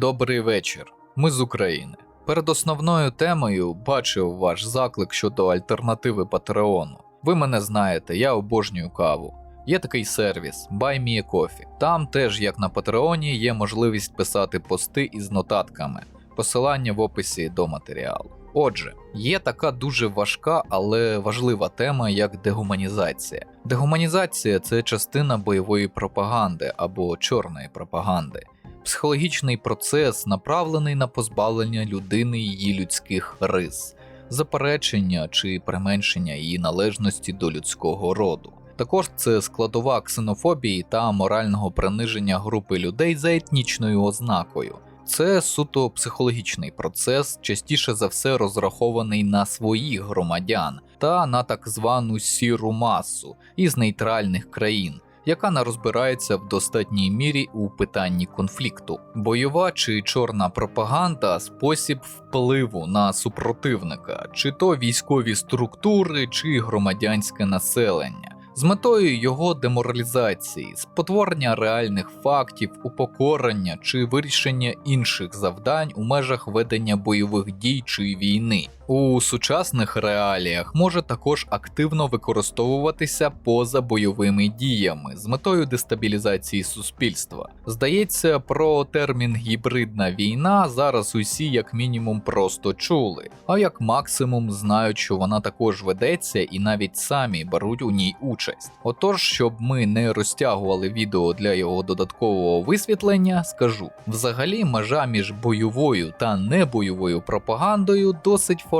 Добрий вечір. Ми з України. Перед основною темою бачив ваш заклик щодо альтернативи Патреону. Ви мене знаєте, я обожнюю каву. Є такий сервіс Buy Me Coffee. Там теж, як на Патреоні, є можливість писати пости із нотатками. Посилання в описі до матеріалу. Отже, є така дуже важка, але важлива тема, як дегуманізація. Дегуманізація це частина бойової пропаганди або чорної пропаганди. Психологічний процес направлений на позбавлення людини її людських рис, заперечення чи применшення її належності до людського роду. Також це складова ксенофобії та морального приниження групи людей за етнічною ознакою. Це суто психологічний процес, частіше за все розрахований на своїх громадян та на так звану сіру масу із нейтральних країн, яка не розбирається в достатній мірі у питанні конфлікту. Бойова чи чорна пропаганда спосіб впливу на супротивника, чи то військові структури, чи громадянське населення. З метою його деморалізації, спотворення реальних фактів, упокорення чи вирішення інших завдань у межах ведення бойових дій чи війни. У сучасних реаліях може також активно використовуватися поза бойовими діями з метою дестабілізації суспільства. Здається, про термін гібридна війна зараз усі як мінімум просто чули, а як максимум знають, що вона також ведеться і навіть самі беруть у ній участь. Отож, щоб ми не розтягували відео для його додаткового висвітлення, скажу: взагалі межа між бойовою та небойовою пропагандою досить формальна,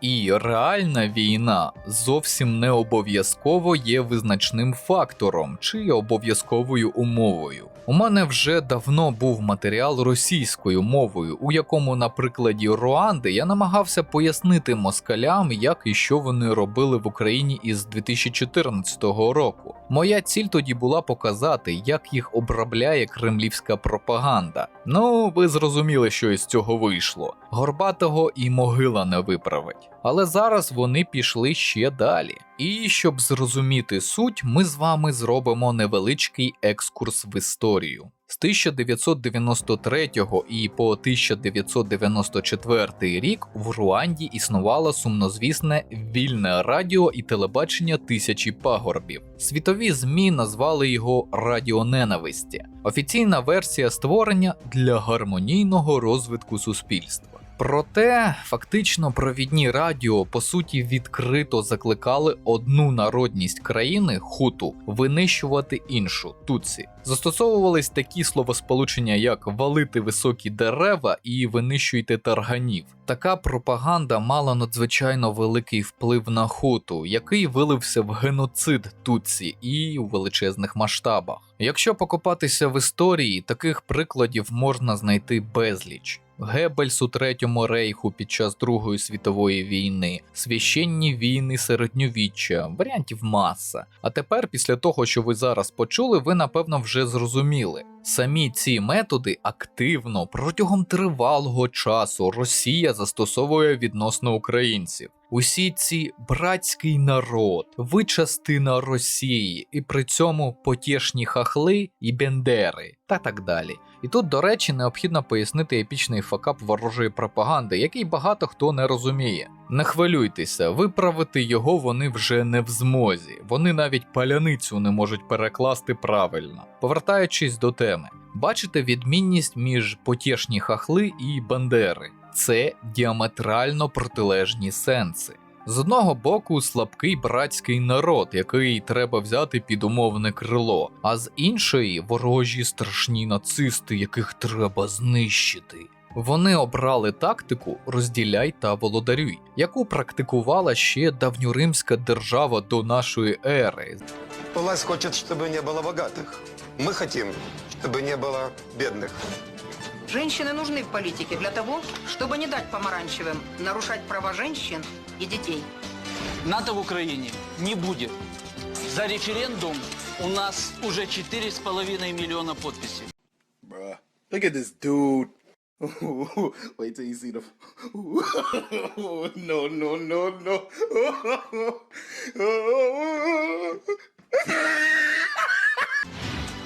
і реальна війна зовсім не обов'язково є визначним фактором чи обов'язковою умовою. У мене вже давно був матеріал російською мовою, у якому, на прикладі Руанди, я намагався пояснити москалям, як і що вони робили в Україні із 2014 року. Моя ціль тоді була показати, як їх обробляє кремлівська пропаганда. Ну, ви зрозуміли, що із цього вийшло. Горбатого і могила не виправить. Але зараз вони пішли ще далі. І щоб зрозуміти суть, ми з вами зробимо невеличкий екскурс в історію. З 1993 і по 1994 рік в Руанді існувало сумнозвісне вільне радіо і телебачення тисячі пагорбів. Світові ЗМІ назвали його Радіо Ненависті. Офіційна версія створення для гармонійного розвитку суспільства. Проте фактично провідні радіо по суті відкрито закликали одну народність країни хуту винищувати іншу туці. Застосовувались такі словосполучення, як валити високі дерева і винищуйте тарганів. Така пропаганда мала надзвичайно великий вплив на хуту, який вилився в геноцид туці і у величезних масштабах. Якщо покопатися в історії, таких прикладів можна знайти безліч. Геббельс третьому рейху під час Другої світової війни, священні війни середньовіччя, варіантів маса. А тепер, після того, що ви зараз почули, ви напевно вже зрозуміли. Самі ці методи активно протягом тривалого часу Росія застосовує відносно українців. Усі ці братський народ, ви частина Росії, і при цьому потішні хахли і бендери, та так далі. І тут, до речі, необхідно пояснити епічний факап ворожої пропаганди, який багато хто не розуміє. Не хвилюйтеся, виправити його вони вже не в змозі, вони навіть паляницю не можуть перекласти правильно. Повертаючись до теми, бачите відмінність між потішні хахли і бандери Це діаметрально протилежні сенси. З одного боку, слабкий братський народ, який треба взяти під умовне крило, а з іншої ворожі страшні нацисти, яких треба знищити. Вони обрали тактику розділяй та володарюй, яку практикувала ще давньоримська держава до нашої ери. Власть хочет, чтобы не было богатых. Мы хотим, чтобы не было бедных. Женщины нужны в политике для того, чтобы не дать помаранчевым нарушать права женщин и детей. НАТО в Украине не будет. За референдум у нас уже 4,5 миллиона подписей. Bruh. Look at this dude. Wait till you see the. no, no, no, no.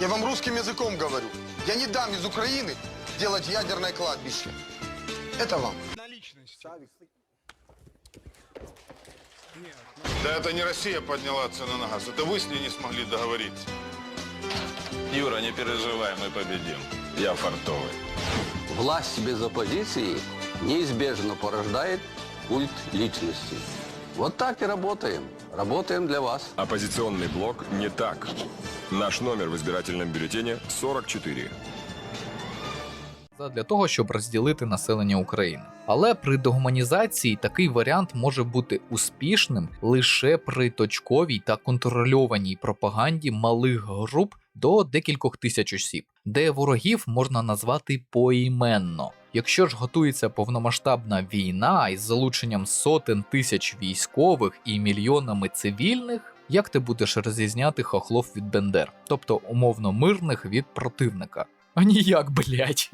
Я вам русским языком говорю. Я не дам из Украины сделать ядерное кладбище. Это вам. Да это не Россия подняла цены на газ, это вы с ней не смогли договориться. Юра, не переживай, мы победим. Я фартовый. Власть без оппозиции неизбежно порождает культ личности. Вот так и работаем. Работаем для вас. Оппозиционный блок не так. Наш номер в избирательном бюллетене 44. Для того, щоб розділити населення України. Але при дегуманізації такий варіант може бути успішним лише при точковій та контрольованій пропаганді малих груп до декількох тисяч осіб, де ворогів можна назвати поіменно. Якщо ж готується повномасштабна війна із залученням сотень тисяч військових і мільйонами цивільних, як ти будеш розрізняти хохлов від бендер, тобто умовно мирних від противника? А ніяк, блять.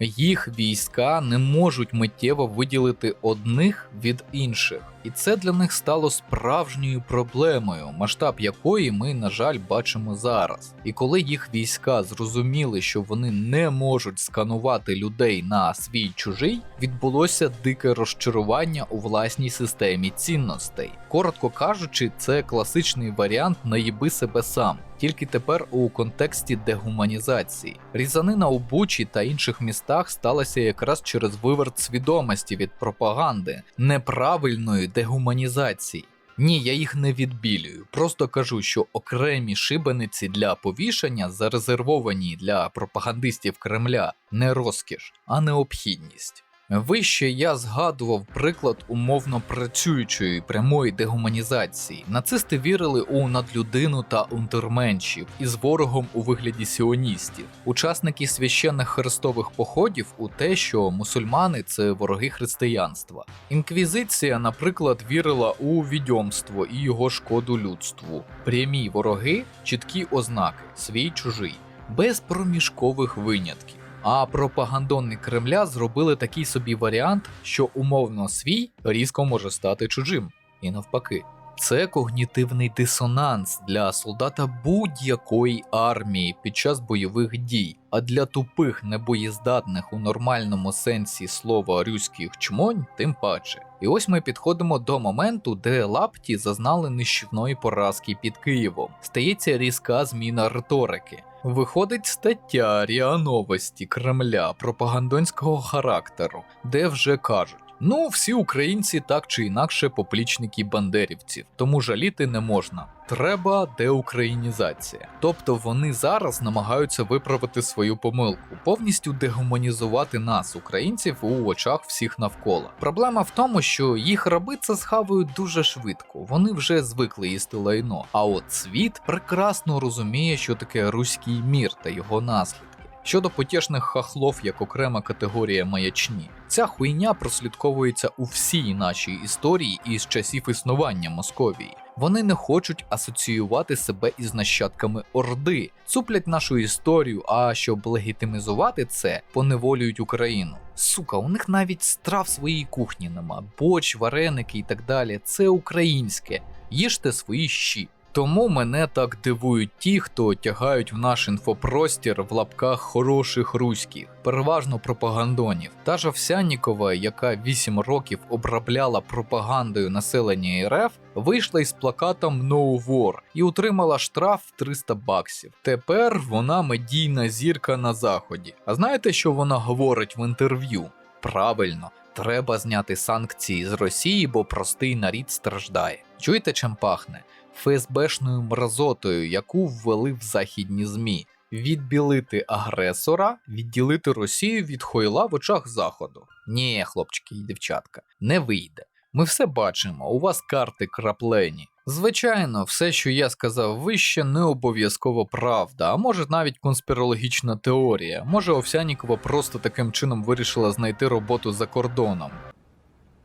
Їх війська не можуть миттєво виділити одних від інших, і це для них стало справжньою проблемою, масштаб якої ми, на жаль, бачимо зараз. І коли їх війська зрозуміли, що вони не можуть сканувати людей на свій чужий, відбулося дике розчарування у власній системі цінностей. Коротко кажучи, це класичний варіант наїби себе сам. Тільки тепер у контексті дегуманізації. Різанина у Бучі та інших містах сталася якраз через виверт свідомості від пропаганди, неправильної дегуманізації. Ні, я їх не відбілюю. Просто кажу, що окремі шибениці для повішання зарезервовані для пропагандистів Кремля не розкіш, а необхідність. Вище я згадував приклад умовно працюючої прямої дегуманізації. Нацисти вірили у надлюдину та унтерменшів із ворогом у вигляді сіоністів, учасники священних хрестових походів у те, що мусульмани це вороги християнства. Інквізиція, наприклад, вірила у відьомство і його шкоду людству. Прямі вороги, чіткі ознаки, свій чужий, без проміжкових винятків. А пропагандонни Кремля зробили такий собі варіант, що умовно свій різко може стати чужим, і навпаки. Це когнітивний дисонанс для солдата будь-якої армії під час бойових дій, а для тупих небоєздатних у нормальному сенсі слова рюських чмонь, тим паче. І ось ми підходимо до моменту, де лапті зазнали нищівної поразки під Києвом. Стається різка зміна риторики. Виходить стаття РІА Новості Кремля пропагандонського характеру, де вже кажуть. Ну, всі українці так чи інакше поплічники бандерівців, тому жаліти не можна. Треба деукраїнізація. Тобто вони зараз намагаються виправити свою помилку, повністю дегуманізувати нас, українців, у очах всіх навколо. Проблема в тому, що їх раби це схавують дуже швидко. Вони вже звикли їсти лайно. А от світ прекрасно розуміє, що таке руський мір та його наслідки. Щодо потішних хахлов як окрема категорія маячні, ця хуйня прослідковується у всій нашій історії і з часів існування Московії. Вони не хочуть асоціювати себе із нащадками Орди, цуплять нашу історію, а щоб легітимізувати це, поневолюють Україну. Сука, у них навіть страв своєї кухні нема, борщ, вареники і так далі. Це українське. Їжте свої щі. Тому мене так дивують ті, хто тягають в наш інфопростір в лапках хороших руських, переважно пропагандонів. Та ж Овсяннікова, яка 8 років обробляла пропагандою населення РФ, вийшла із плакатом No War і отримала штраф в 300 баксів. Тепер вона медійна зірка на заході. А знаєте, що вона говорить в інтерв'ю? Правильно. Треба зняти санкції з Росії, бо простий нарід страждає. Чуєте, чим пахне? ФСБшною мразотою, яку ввели в західні ЗМІ. Відбілити агресора, відділити Росію від хойла в очах Заходу. Ні, хлопчики і дівчатка, не вийде. Ми все бачимо, у вас карти краплені. Звичайно, все, що я сказав вище, не обов'язково правда, а може навіть конспірологічна теорія. Може, Овсянікова просто таким чином вирішила знайти роботу за кордоном.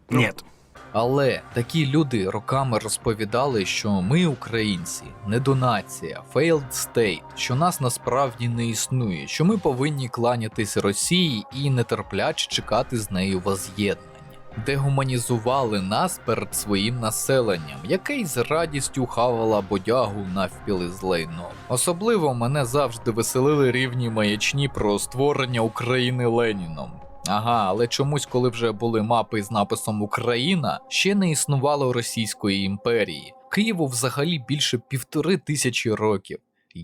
Нет. Але такі люди роками розповідали, що ми, українці, недонація, failed state, що нас насправді не існує, що ми повинні кланятись Росії і нетерпляче чекати з нею воз'єднання. дегуманізували нас перед своїм населенням, яке й з радістю хавала бодягу навпіли з лайном. Особливо мене завжди веселили рівні маячні про створення України Леніном. Ага, але чомусь, коли вже були мапи з написом Україна, ще не існувало Російської імперії. Києву взагалі більше півтори тисячі років.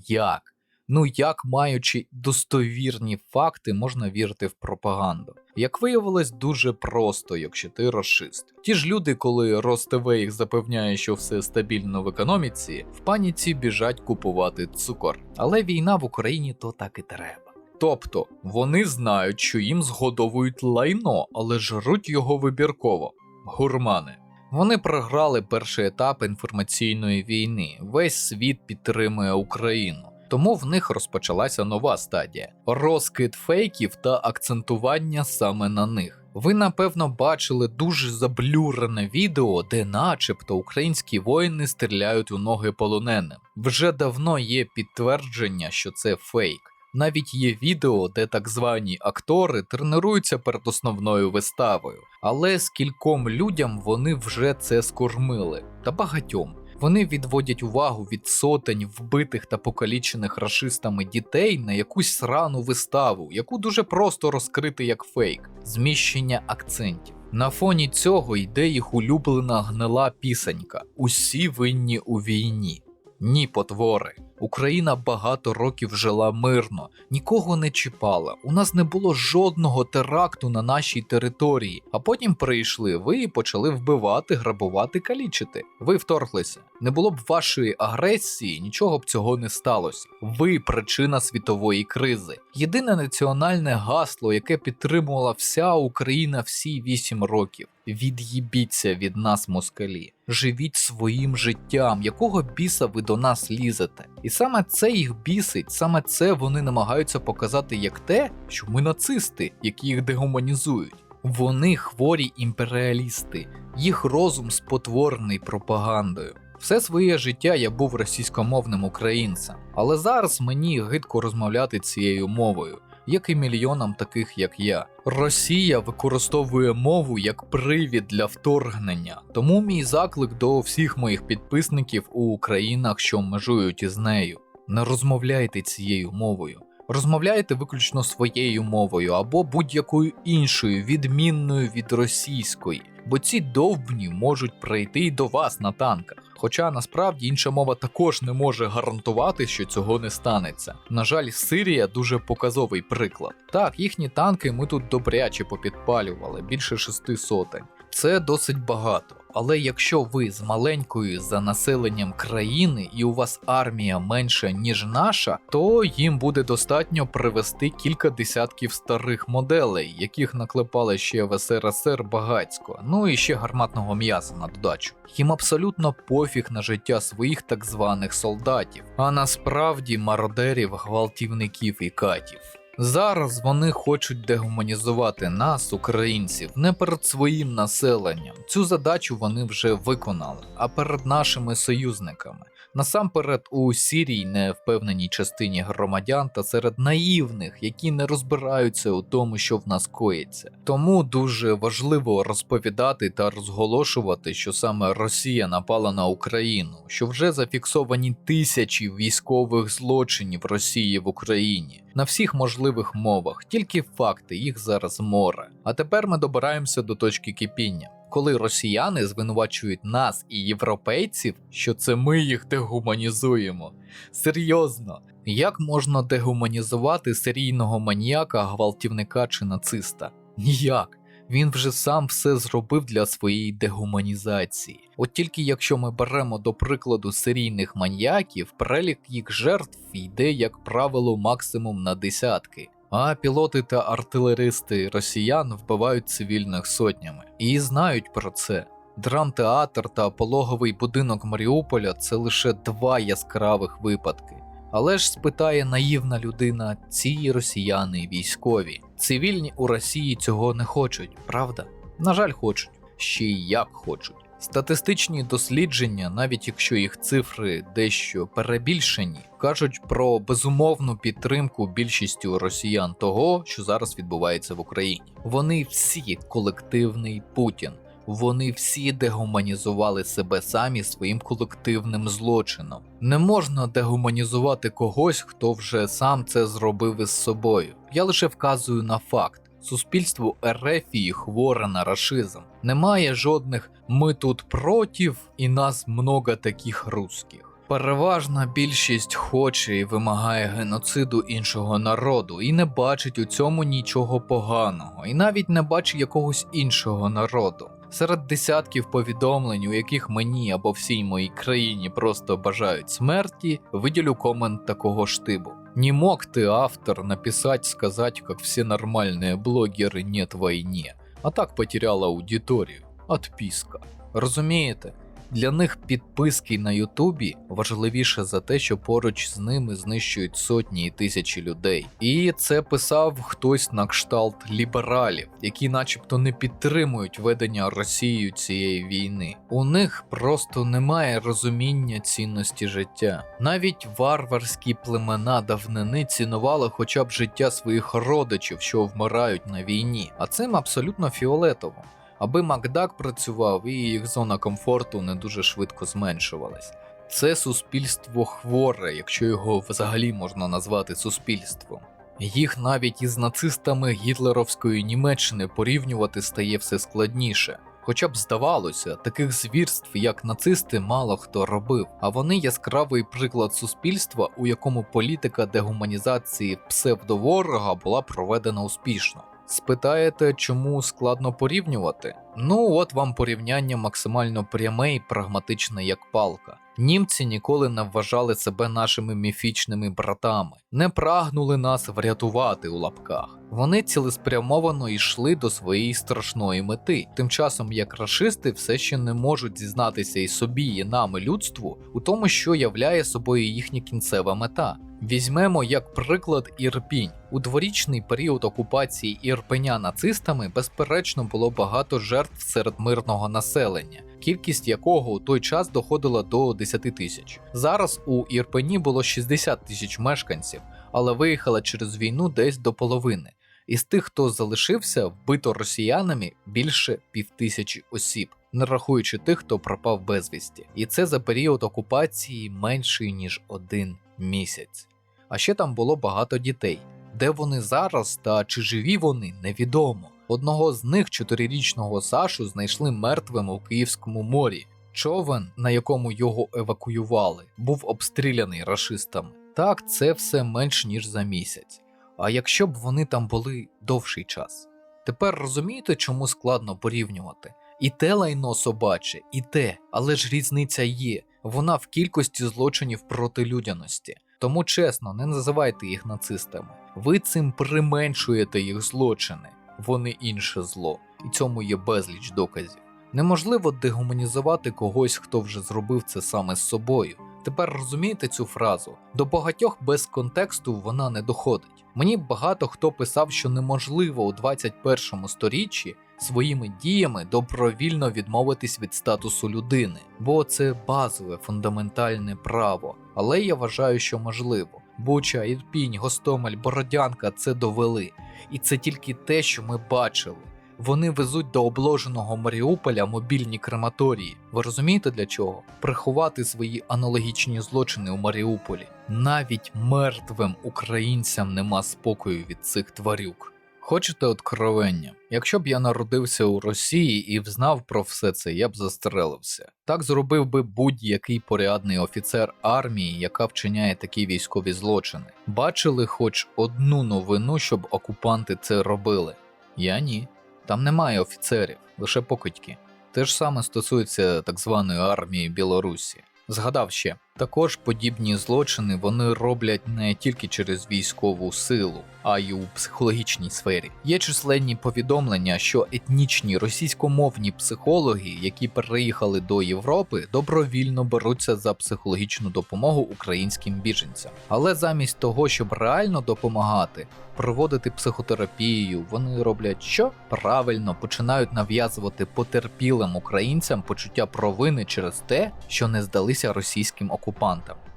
Як? Ну як, маючи достовірні факти, можна вірити в пропаганду? Як виявилось, дуже просто, якщо ти расист. Ті ж люди, коли РосТВ їх запевняє, що все стабільно в економіці, в паніці біжать купувати цукор. Але війна в Україні то так і треба. Тобто вони знають, що їм згодовують лайно, але жруть його вибірково. Гурмани. Вони програли перший етап інформаційної війни. Весь світ підтримує Україну. Тому в них розпочалася нова стадія розкид фейків та акцентування саме на них. Ви напевно бачили дуже заблюрене відео, де, начебто, українські воїни стріляють у ноги полоненим. Вже давно є підтвердження, що це фейк. Навіть є відео, де так звані актори тренуються перед основною виставою, але скільком людям вони вже це скормили, та багатьом. Вони відводять увагу від сотень вбитих та покалічених рашистами дітей на якусь срану виставу, яку дуже просто розкрити як фейк, зміщення акцентів. На фоні цього йде їх улюблена гнила пісенька Усі винні у війні. Ні, потвори. Україна багато років жила мирно, нікого не чіпала. У нас не було жодного теракту на нашій території. А потім прийшли ви і почали вбивати, грабувати, калічити. Ви вторглися. Не було б вашої агресії, нічого б цього не сталося. Ви причина світової кризи. Єдине національне гасло, яке підтримувала вся Україна всі вісім років. Від'їбіться від нас, москалі. Живіть своїм життям, якого біса ви до нас лізете. І саме це їх бісить, саме це вони намагаються показати як те, що ми нацисти, які їх дегуманізують. Вони хворі імперіалісти, їх розум спотворений пропагандою. Все своє життя я був російськомовним українцем, але зараз мені гидко розмовляти цією мовою, як і мільйонам таких, як я. Росія використовує мову як привід для вторгнення, тому мій заклик до всіх моїх підписників у країнах, що межують із нею. Не розмовляйте цією мовою. Розмовляйте виключно своєю мовою або будь-якою іншою, відмінною від російської, бо ці довбні можуть прийти й до вас на танках. Хоча насправді інша мова також не може гарантувати, що цього не станеться. На жаль, Сирія дуже показовий приклад. Так, їхні танки ми тут добряче попідпалювали, більше шести сотень. Це досить багато. Але якщо ви з маленькою за населенням країни і у вас армія менша ніж наша, то їм буде достатньо привезти кілька десятків старих моделей, яких наклепали ще в СРСР багацько, ну і ще гарматного м'яса на додачу. Їм абсолютно пофіг на життя своїх так званих солдатів, а насправді мародерів, гвалтівників і катів. Зараз вони хочуть дегуманізувати нас, українців, не перед своїм населенням. Цю задачу вони вже виконали, а перед нашими союзниками. Насамперед у сірій невпевненій частині громадян та серед наївних, які не розбираються у тому, що в нас коїться. Тому дуже важливо розповідати та розголошувати, що саме Росія напала на Україну, що вже зафіксовані тисячі військових злочинів Росії в Україні на всіх можливих мовах, тільки факти, їх зараз море. А тепер ми добираємося до точки кипіння. Коли росіяни звинувачують нас і європейців, що це ми їх дегуманізуємо. Серйозно, як можна дегуманізувати серійного маніяка, гвалтівника чи нациста? Ніяк. Він вже сам все зробив для своєї дегуманізації. От тільки якщо ми беремо до прикладу серійних маніяків, перелік їх жертв йде, як правило, максимум на десятки. А пілоти та артилеристи росіян вбивають цивільних сотнями і знають про це. Драмтеатр та пологовий будинок Маріуполя це лише два яскравих випадки. Але ж спитає наївна людина, ці росіяни військові. Цивільні у Росії цього не хочуть, правда? На жаль, хочуть. Ще й як хочуть. Статистичні дослідження, навіть якщо їх цифри дещо перебільшені, кажуть про безумовну підтримку більшістю росіян того, що зараз відбувається в Україні. Вони всі колективний Путін. Вони всі дегуманізували себе самі своїм колективним злочином. Не можна дегуманізувати когось, хто вже сам це зробив із собою. Я лише вказую на факт. Суспільство Ерефії хворе на рашизм. Немає жодних ми тут против і нас много таких русських. Переважна більшість хоче і вимагає геноциду іншого народу і не бачить у цьому нічого поганого, і навіть не бачить якогось іншого народу. Серед десятків повідомлень, у яких мені або всій моїй країні просто бажають смерті, виділю комент такого штибу. Не мог ты, автор, написать, сказать, как все нормальные блогеры нет войне, а так потерял аудиторію. Отписка. Розумієте? для них підписки на Ютубі важливіше за те, що поруч з ними знищують сотні і тисячі людей. І це писав хтось на кшталт лібералів, які начебто не підтримують ведення Росією цієї війни. У них просто немає розуміння цінності життя. Навіть варварські племена давнини цінували хоча б життя своїх родичів, що вмирають на війні, а цим абсолютно фіолетово аби Макдак працював і їх зона комфорту не дуже швидко зменшувалась. Це суспільство хворе, якщо його взагалі можна назвати суспільством. Їх навіть із нацистами гітлеровської Німеччини порівнювати стає все складніше. Хоча б здавалося, таких звірств, як нацисти, мало хто робив, а вони яскравий приклад суспільства, у якому політика дегуманізації псевдоворога була проведена успішно. Спитаєте, чому складно порівнювати? Ну, от вам порівняння максимально пряме і прагматичне, як палка. Німці ніколи не вважали себе нашими міфічними братами, не прагнули нас врятувати у лапках. Вони цілеспрямовано йшли до своєї страшної мети, тим часом як рашисти все ще не можуть зізнатися і собі, і нам, і людству у тому, що являє собою їхня кінцева мета. Візьмемо як приклад Ірпінь. У дворічний період окупації Ірпеня нацистами безперечно було багато жертв серед мирного населення, кількість якого у той час доходила до 10 тисяч. Зараз у Ірпені було 60 тисяч мешканців, але виїхала через війну десь до половини. Із тих, хто залишився, вбито росіянами більше півтисячі осіб, не рахуючи тих, хто пропав безвісті. І це за період окупації менший ніж один місяць. А ще там було багато дітей. Де вони зараз та чи живі вони, невідомо. Одного з них, чотирирічного Сашу, знайшли мертвим у Київському морі. Човен, на якому його евакуювали, був обстріляний рашистами. Так, це все менш ніж за місяць. А якщо б вони там були довший час? Тепер розумієте, чому складно порівнювати? І те лайно собаче, і те, але ж різниця є. Вона в кількості злочинів проти людяності. Тому чесно, не називайте їх нацистами. Ви цим применшуєте їх злочини, вони інше зло, і цьому є безліч доказів. Неможливо дегуманізувати когось, хто вже зробив це саме з собою. Тепер розумієте цю фразу? До багатьох без контексту вона не доходить. Мені багато хто писав, що неможливо у 21 сторіччі своїми діями добровільно відмовитись від статусу людини, бо це базове фундаментальне право. Але я вважаю, що можливо. Буча, Ірпінь, Гостомель, Бородянка це довели. І це тільки те, що ми бачили. Вони везуть до обложеного Маріуполя мобільні крематорії. Ви розумієте для чого? Приховати свої аналогічні злочини у Маріуполі. Навіть мертвим українцям нема спокою від цих тварюк. Хочете откровення? Якщо б я народився у Росії і взнав про все це, я б застрелився. Так зробив би будь-який порядний офіцер армії, яка вчиняє такі військові злочини. Бачили хоч одну новину, щоб окупанти це робили? Я ні. Там немає офіцерів, лише покидьки. Те ж саме стосується так званої армії Білорусі. Згадав ще, Також подібні злочини вони роблять не тільки через військову силу, а й у психологічній сфері. Є численні повідомлення, що етнічні російськомовні психологи, які переїхали до Європи, добровільно беруться за психологічну допомогу українським біженцям. Але замість того, щоб реально допомагати, проводити психотерапію, вони роблять що? Правильно починають нав'язувати потерпілим українцям почуття провини через те, що не здалися російським окупантам.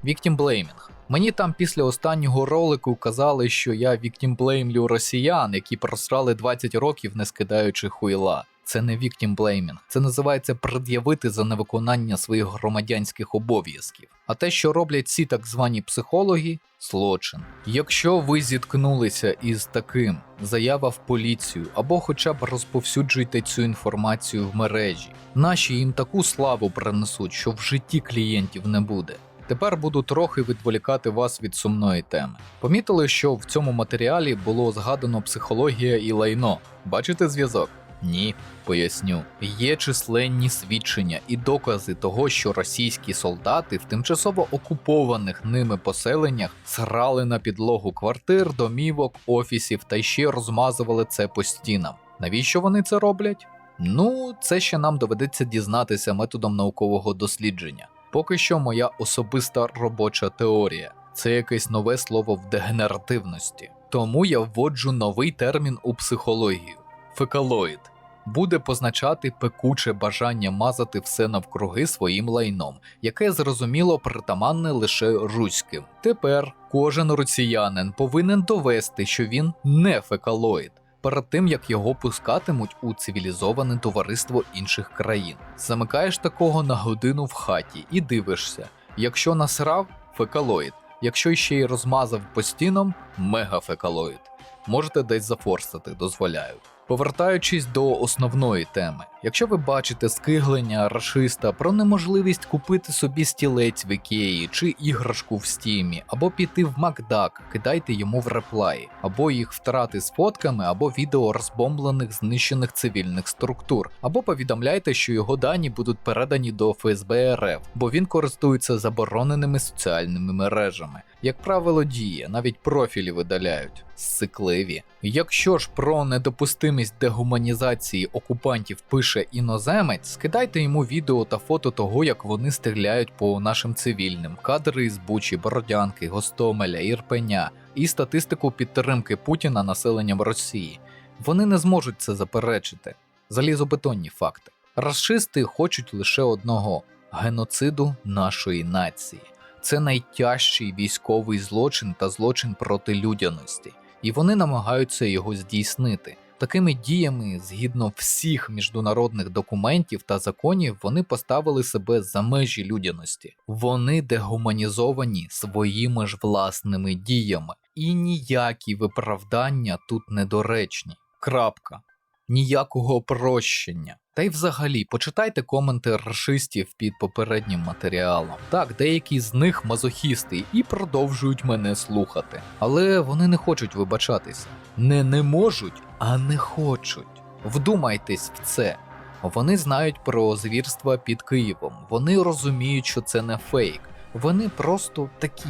Віктімблеймінг. Мені там після останнього ролику казали, що я віктімблеймлю росіян, які просрали 20 років, не скидаючи хуйла. Це не віктімблеймінг, це називається пред'явити за невиконання своїх громадянських обов'язків. А те, що роблять ці так звані психологи, злочин. Якщо ви зіткнулися із таким, заява в поліцію або хоча б розповсюджуйте цю інформацію в мережі, наші їм таку славу принесуть, що в житті клієнтів не буде. Тепер буду трохи відволікати вас від сумної теми. Помітили, що в цьому матеріалі було згадано психологія і лайно. Бачите зв'язок? Ні, поясню. Є численні свідчення і докази того, що російські солдати в тимчасово окупованих ними поселеннях срали на підлогу квартир, домівок, офісів та ще розмазували це по стінам. Навіщо вони це роблять? Ну, це ще нам доведеться дізнатися методом наукового дослідження. Поки що моя особиста робоча теорія це якесь нове слово в дегенеративності. Тому я вводжу новий термін у психологію фекалоїд. Буде позначати пекуче бажання мазати все навкруги своїм лайном, яке зрозуміло притаманне лише руським. Тепер кожен росіянин повинен довести, що він не фекалоїд, перед тим як його пускатимуть у цивілізоване товариство інших країн. Замикаєш такого на годину в хаті і дивишся, якщо насрав фекалоїд, якщо ще й розмазав по стінам мегафекалоїд. Можете десь зафорсити, дозволяю. Повертаючись до основної теми, якщо ви бачите скиглення рашиста про неможливість купити собі стілець в Ікеї чи іграшку в стімі, або піти в Макдак, кидайте йому в реплаї, або їх втрати з фотками, або відео розбомблених знищених цивільних структур, або повідомляйте, що його дані будуть передані до ФСБ РФ, бо він користується забороненими соціальними мережами. Як правило, діє, навіть профілі видаляють. Сикливі. Якщо ж про недопустимість дегуманізації окупантів пише іноземець, скидайте йому відео та фото того, як вони стріляють по нашим цивільним, кадри із Бучі, Бородянки, Гостомеля, Ірпеня і статистику підтримки Путіна населенням Росії. Вони не зможуть це заперечити. Залізобетонні факти. Расисти хочуть лише одного геноциду нашої нації. Це найтяжчий військовий злочин та злочин проти людяності, і вони намагаються його здійснити. Такими діями, згідно всіх міжнародних документів та законів, вони поставили себе за межі людяності. Вони дегуманізовані своїми ж власними діями, і ніякі виправдання тут недоречні. Крапка. Ніякого прощення. Та й взагалі почитайте коменти расистів під попереднім матеріалом. Так, деякі з них мазохісти і продовжують мене слухати, але вони не хочуть вибачатися. Не не можуть, а не хочуть. Вдумайтесь в це. Вони знають про звірства під Києвом. Вони розуміють, що це не фейк. Вони просто такі.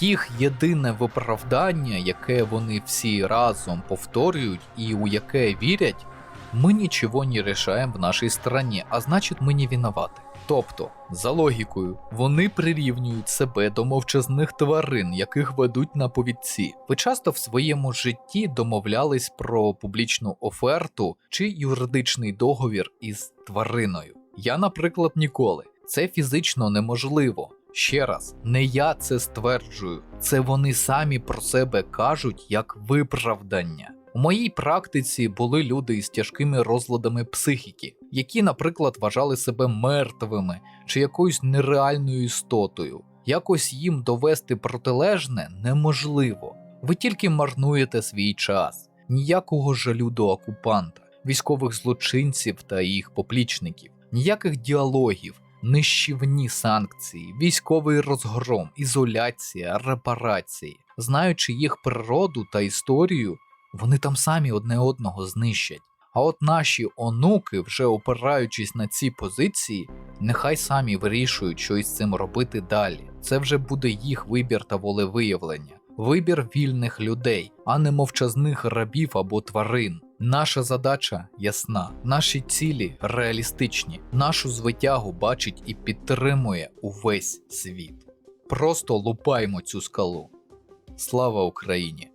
Їх єдине виправдання, яке вони всі разом повторюють і у яке вірять, ми нічого не рішаємо в нашій страні, а значить ми не винуваті. Тобто, за логікою, вони прирівнюють себе до мовчазних тварин, яких ведуть на повідці. Ви часто в своєму житті домовлялись про публічну оферту чи юридичний договір із твариною. Я, наприклад, ніколи. Це фізично неможливо. Ще раз, не я це стверджую, це вони самі про себе кажуть як виправдання. У моїй практиці були люди із тяжкими розладами психіки, які, наприклад, вважали себе мертвими чи якоюсь нереальною істотою. Якось їм довести протилежне неможливо. Ви тільки марнуєте свій час, ніякого жалю до окупанта, військових злочинців та їх поплічників, ніяких діалогів, нищівні санкції, військовий розгром, ізоляція, репарації. Знаючи їх природу та історію, вони там самі одне одного знищать. А от наші онуки, вже опираючись на ці позиції, нехай самі вирішують, що із цим робити далі. це вже буде їх вибір та волевиявлення. Вибір вільних людей, а не мовчазних рабів або тварин. Наша задача ясна, наші цілі реалістичні, нашу звитягу бачить і підтримує увесь світ. Просто лупаймо цю скалу. Слава Україні!